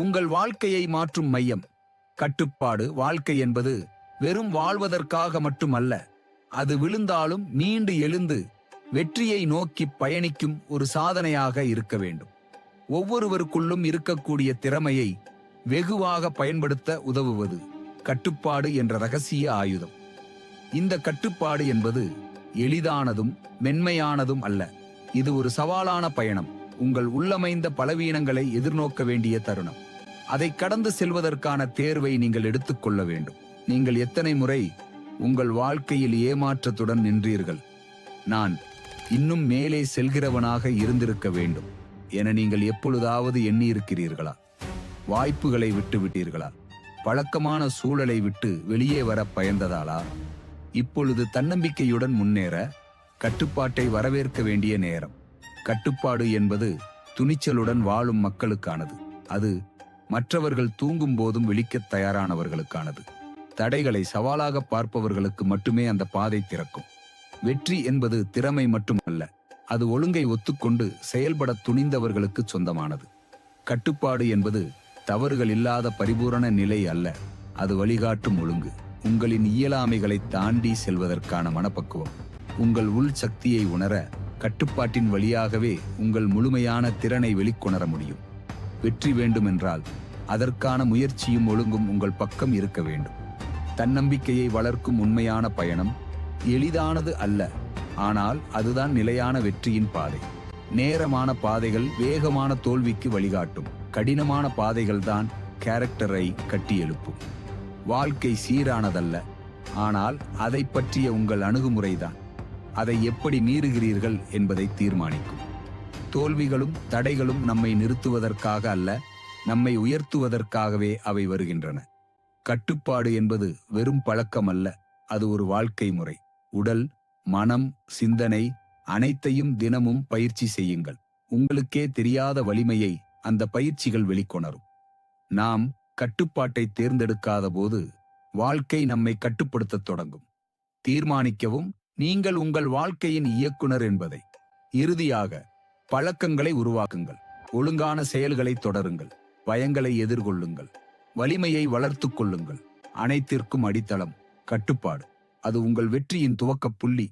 உங்கள் வாழ்க்கையை மாற்றும் மையம். கட்டுப்பாடு வாழ்க்கை என்பது வெறும் வாழ்வதற்காக மட்டுமல்ல அது விழுந்தாலும் மீண்டு எழுந்து வெற்றியை நோக்கி பயணிக்கும் ஒரு சாதனையாக இருக்க வேண்டும். ஒவ்வொருவருக்குள்ளும் இருக்கக்கூடிய திறமையை வெகுவாக பயன்படுத்த உதவுவது கட்டுப்பாடு என்ற ரகசிய ஆயுதம். இந்த கட்டுப்பாடு என்பது எளிதானதும் மென்மையானதும் அல்ல இது ஒரு சவாலான பயணம். உங்கள் உள்ளமைந்த பலவீனங்களை எதிர்நோக்க வேண்டிய தருணம். அதை கடந்து செல்வதற்கான தேர்வை நீங்கள் எடுத்துக்கொள்ள வேண்டும். நீங்கள் எத்தனை முறை உங்கள் வாழ்க்கையில் ஏமாற்றத்துடன் நின்றீர்கள்? நான் இன்னும் மேலே செல்கிறவனாக இருந்திருக்க வேண்டும். என நீங்கள் எப்பொழுதாவது எண்ணியிருக்கிறீர்களா? வாய்ப்புகளை விட்டு விட்டீர்களா? பழக்கமான சூழலை விட்டு வெளியே வர பயந்ததாலா? இப்பொழுது தன்னம்பிக்கையுடன் முன்னேற கட்டுப்பாட்டை வரவேற்க வேண்டிய நேரம். கட்டுப்பாடு என்பது துணிச்சலுடன் வாழும் மக்களுக்கானது. அது மற்றவர்கள் தூங்கும் போதும் விழிக்கத் தயாரானவர்களுக்கானது. தடைகளை சவாலாக பார்ப்பவர்களுக்கு மட்டுமே அந்த பாதை திறக்கும். வெற்றி என்பது திறமை மட்டுமல்ல அது ஒழுங்கை ஒத்துக்கொண்டு செயல்பட துணிந்தவர்களுக்கு சொந்தமானது. கட்டுப்பாடு என்பது தவறுகள் இல்லாத பரிபூரண நிலை அல்ல அது வழிகாட்டும் ஒழுங்கு. உங்களின் இயலாமைகளை தாண்டி செல்வதற்கான மனப்பக்குவம். உங்கள் உள் சக்தியை உணர கட்டுப்பாட்டின் வழியாகவே உங்கள் முழுமையான திறனை வெளிக்கொணர முடியும். வெற்றி வேண்டுமென்றால் அதற்கான முயற்சியும் ஒழுங்கும் உங்கள் பக்கம் இருக்க வேண்டும். தன்னம்பிக்கையை வளர்க்கும் உண்மையான பயணம் எளிதானது அல்ல. ஆனால் அதுதான் நிலையான வெற்றியின் பாதை. நேரமான பாதைகள் வேகமான தோல்விக்கு வழிகாட்டும். கடினமான பாதைகள் தான் கேரக்டரை கட்டியெழுப்பும். வாழ்க்கை சீரானதல்ல. ஆனால் அதை பற்றிய உங்கள் அணுகுமுறைதான். அதை எப்படி மீறுகிறீர்கள் என்பதை தீர்மானிக்கும். தோல்விகளும் தடைகளும் நம்மை நிறுத்துவதற்காக அல்ல நம்மை உயர்த்துவதற்காகவே அவை வருகின்றன. கட்டுப்பாடு என்பது வெறும் பழக்கம் அல்ல அது ஒரு வாழ்க்கை முறை. உடல் மனம் சிந்தனை அனைத்தையும் தினமும் பயிற்சி செய்யுங்கள். உங்களுக்கே தெரியாத வலிமையை அந்த பயிற்சிகள் வெளிக்கொணரும். நாம் கட்டுப்பாட்டை தேர்ந்தெடுக்காத போது வாழ்க்கை நம்மை கட்டுப்படுத்தத் தொடங்கும். தீர்மானிக்கவும் நீங்கள் உங்கள் வாழ்க்கையின் இயக்குனர் என்பதை. இறுதியாக பழக்கங்களை உருவாக்குங்கள். ஒழுங்கான செயல்களை தொடருங்கள். பயங்களை எதிர்கொள்ளுங்கள். வலிமையை வளர்த்துக் கொள்ளுங்கள். அனைத்திற்கும் அடித்தளம் கட்டுப்பாடு. அது உங்கள் வெற்றியின் துவக்கப் புள்ளி.